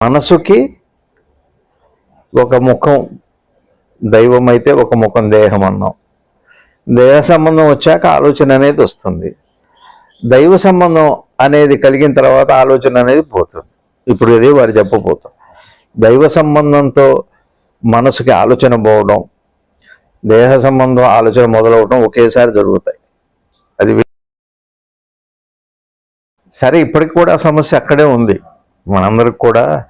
మనసుకి ఒక ముఖం దైవం అయితే ఒక ముఖం దేహం అన్నాం. దేహ సంబంధం వచ్చాక ఆలోచన అనేది వస్తుంది. దైవ సంబంధం అనేది కలిగిన తర్వాత ఆలోచన అనేది పోతుంది. ఇప్పుడు ఇది వారు చెప్పబోతాం దైవ సంబంధంతో మనసుకి ఆలోచన పోవడం దేహ సంబంధం ఆలోచన మొదలవడం ఒకేసారి జరుగుతాయి. అది సరే ఇప్పటికి కూడా సమస్య అక్కడే ఉంది. మనందరికి కూడా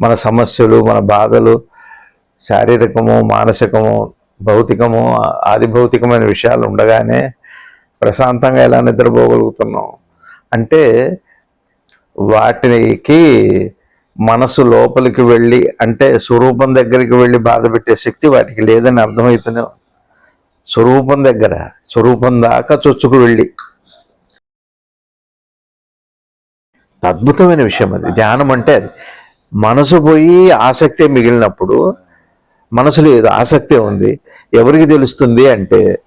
మన సమస్యలు మన బాధలు శారీరకము మానసికము భౌతికము ఆది భౌతికమైన విషయాలు ఉండగానే ప్రశాంతంగా ఎలా నిద్రపోగలుగుతున్నాం? అంటే వాటికి మనసు లోపలికి వెళ్ళి అంటే స్వరూపం దగ్గరికి వెళ్ళి బాధ పెట్టే శక్తి వాటికి లేదని అర్థమవుతున్నాం స్వరూపం దగ్గర స్వరూపం దాకా చొచ్చుకు వెళ్ళి. అద్భుతమైన విషయం అది. ధ్యానం అంటే అది. మనసు పోయి ఆసక్తే మిగిలినప్పుడు మనసు లేదు ఆసక్తే ఉంది. ఎవరికి తెలుస్తుంది అంటే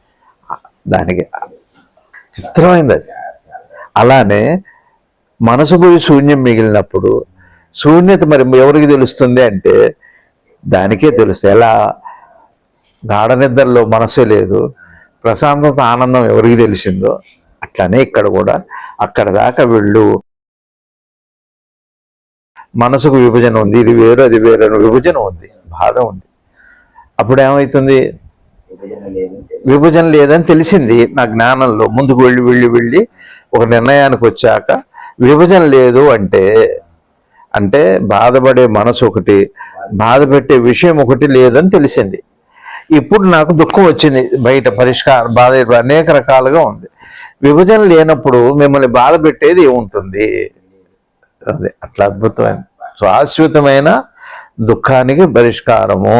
దానికి చిత్రమైంది అది. అలానే మనసు పోయి శూన్యం మిగిలినప్పుడు శూన్యత మరి ఎవరికి తెలుస్తుంది అంటే దానికే తెలుస్తుంది ఎలా? గాఢ నిద్రలో మనసే లేదు. ప్రశాంతత ఆనందం ఎవరికి తెలిసిందో అట్లానే ఇక్కడ కూడా అక్కడ దాకా వెళ్ళు. మనసుకు విభజన ఉంది ఇది వేరు అది వేరు అని విభజన ఉంది బాధ ఉంది. అప్పుడు ఏమవుతుంది విభజన లేదని తెలిసింది నా జ్ఞానంలో. ముందుకు వెళ్ళి వెళ్ళి వెళ్ళి ఒక నిర్ణయానికి వచ్చాక విభజన లేదు అంటే అంటే బాధపడే మనసు ఒకటి బాధ పెట్టే విషయం ఒకటి లేదని తెలిసింది. ఇప్పుడు నాకు దుఃఖం వచ్చింది బయట పరిష్కారం బాధ అనేక రకాలుగా ఉంది. విభజన లేనప్పుడు మిమ్మల్ని బాధ పెట్టేది ఏముంటుంది? అదే అట్లా అద్భుతమైన శాశ్వతమైన దుఃఖానికి పరిష్కారము.